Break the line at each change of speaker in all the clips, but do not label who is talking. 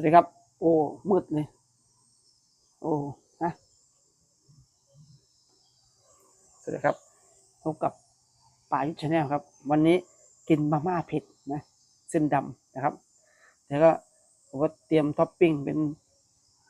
วัสดีครับ โอ้มืดเลย โอ้นะสวัสดีครับพบกับป่ายุทธชาแนลครับ วันนี้กินมาม่าเผ็ดนะเส้นดำนะครับ แล้วก็ผมก็เตรียมท็อปปิ้งเป็น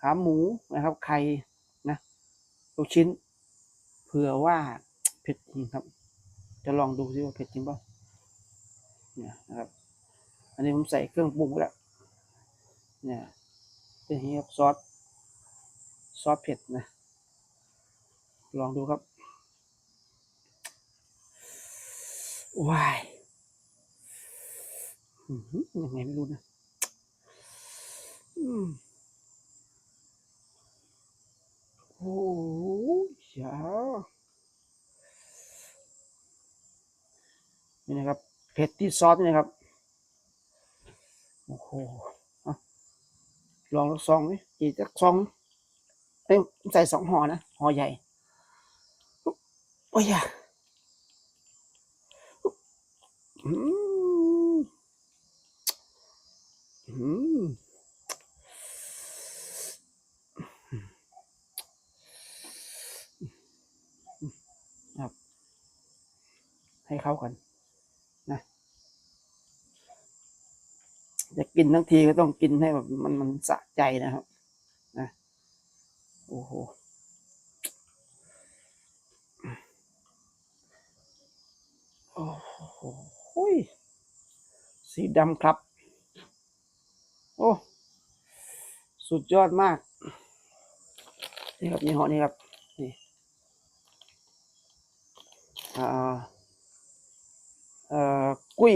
ขาหมูนะครับ ไข่นะลูกชิ้น เผื่อว่าเผ็ดจริงครับ จะลองดูซิว่าเผ็ดจริงป่าเนี่ยนะครับ อันนี้ผมใส่เครื่องปรุงแล้ว เนี่ยเป็นอย่างนี้ครับซอสซอสเผ็ดนะ ลองดูครับว้ายยังไงไม่รู้นะโอ้ยยานี่นะครับเผ็ดที่ซอสนี่นะครับ โอ้โห ลองซองนี่อีกสักซองเอ้ยใส่สองห่อนะห่อใหญ่โอ้ยอะอืมอืมครับ ให้เข้ากัน นะจะ กินทั้งทีก็ต้องกินให้แบบมันมันสะใจนะครับนะโอ้โหโอ้โหยสีดำครับ โอ้สุดยอดมาก นี่ครับยี่ห้อนี้ครับนี่อ่าเอ่อกุ้ย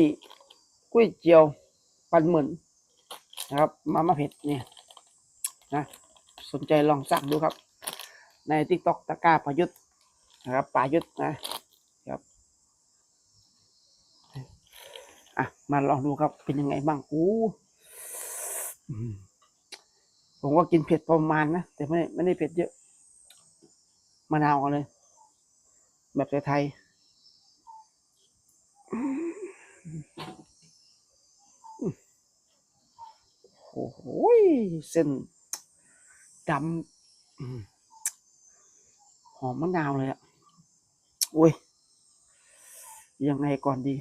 กุ้ยเจียวปันเหมือน นะครับมาม่าเผ็ดเนี่ยนะสนใจลองสั่งดูครับ ในทิกตอกตะกร้าประยุทธ์นะครับปายุทธ์นะครับอะมาลองดูครับเป็นยังไงบ้างอู้อืมผมก็กินเผ็ดประมาณนะแต่ไม่ไม่ได้เผ็ดเยอะมะนาวเลย แบบไทยๆอืม โอ้โหเส้นดำอืมหอมมะนาวเลยอะโอ้ย ยังไงก่อนดี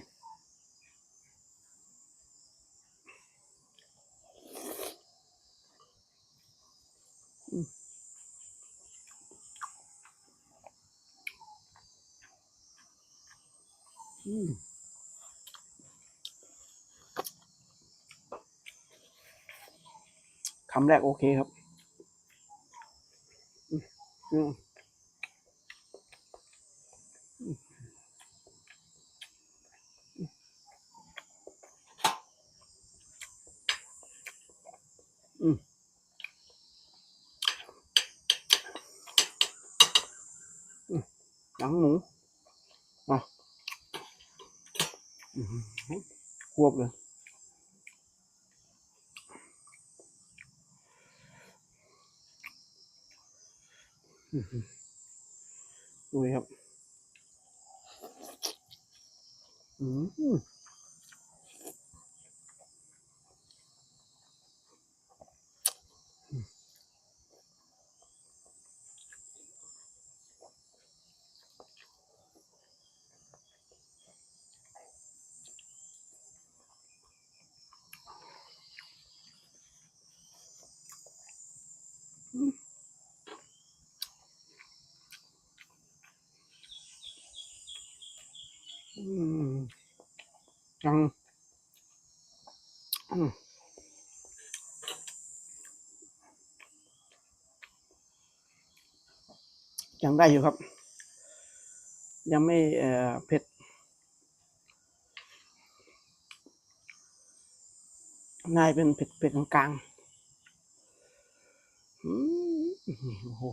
อืม คำแรกโอเคครับอืมหนังหมูอะควบเลย ดูครับ อืม ยังยังได้อยู่ครับ ยังไม่เผ็ดนายเป็นเผ็ดเผ็ดกลางๆอืมโอ้โห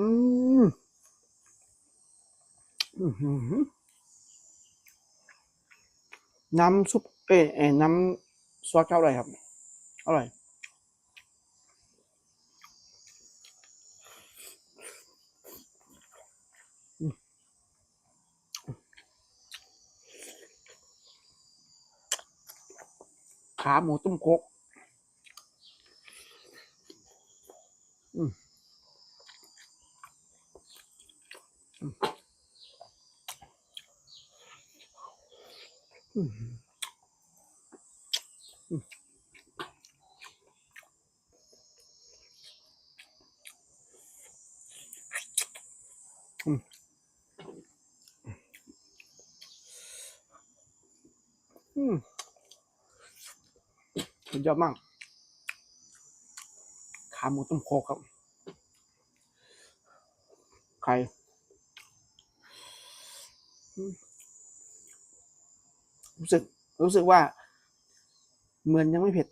ืมน้ำซุปเอ๊ะน้ำซอสเจ้าอร่อครับ อร่อย ขาหมูต้มโคก อืมสุดยอดมาก ขาหมูต้มโคกครับ ไข่รู้สึก รู้สึกว่า เหมือนยังไม่เผ็ด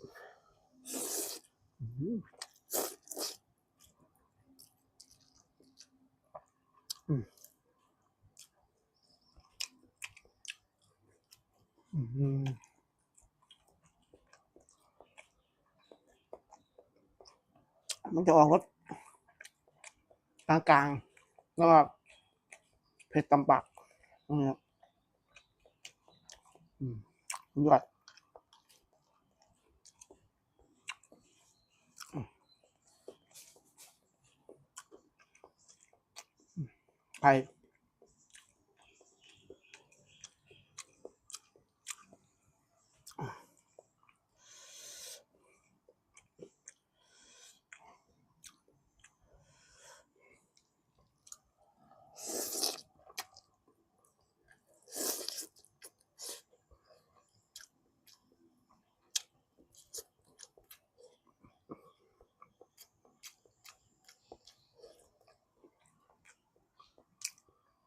อืมอืมอื มันจะออกรสกลางๆ แล้วก็เผ็ดตำปากนี่ครับอืมยอดไข่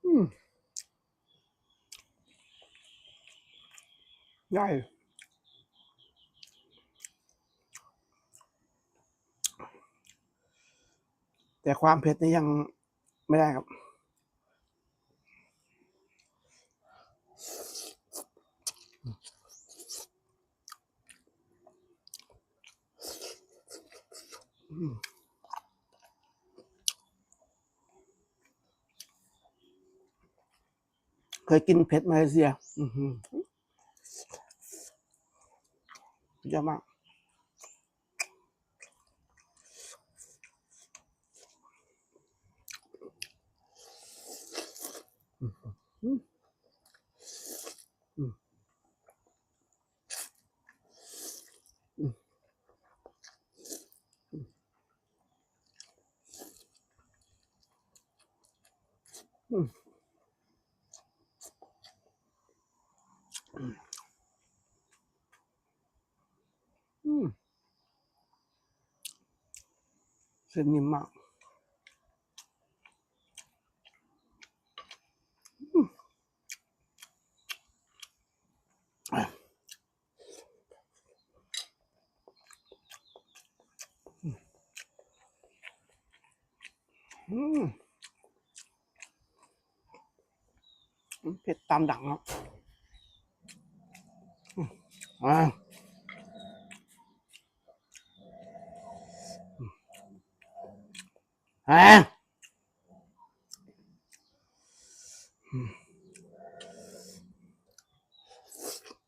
อืม ได้แต่ความเผ็ดนี่ยังไม่ได้ครับ เคยกินเผ็ดมาเลเซีย อือ หือสุดยอดมาก อืมอืมอืมอืมอืมอืมเส้นนิ่มมากอืมเผ็ดตามดังครับอ่า อ่าอืม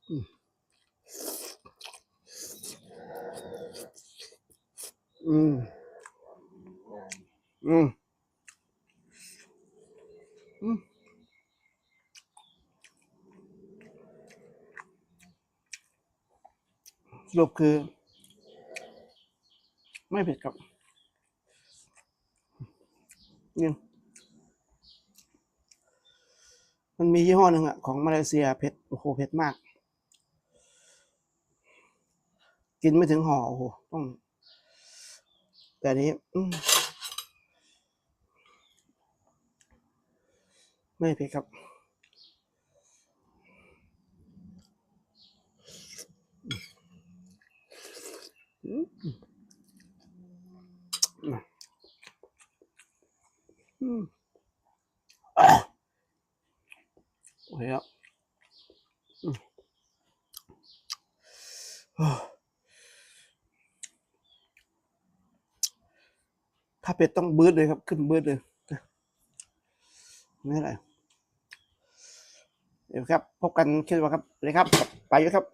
อืมอืม อืม อืมสรุปคือ ไม่เผ็ดครับ ยังมันมียี่ห้อหนึ่งอะของมาเลเซียเผ็ดโอ้โหเผ็ดมาก กินไม่ถึงห่อโอ้โหต้องแต่นี้ไม่เผ็ดครับ อืมอืมอะโอเคครับอืมอะ ถ้าเป็ดต้องบืดเลยครับ ขึ้นบืดเลยไม่ไรเดี๋ยวครับ พบกันคลิปว่าครับเลยครับ ไปอยู่ครับ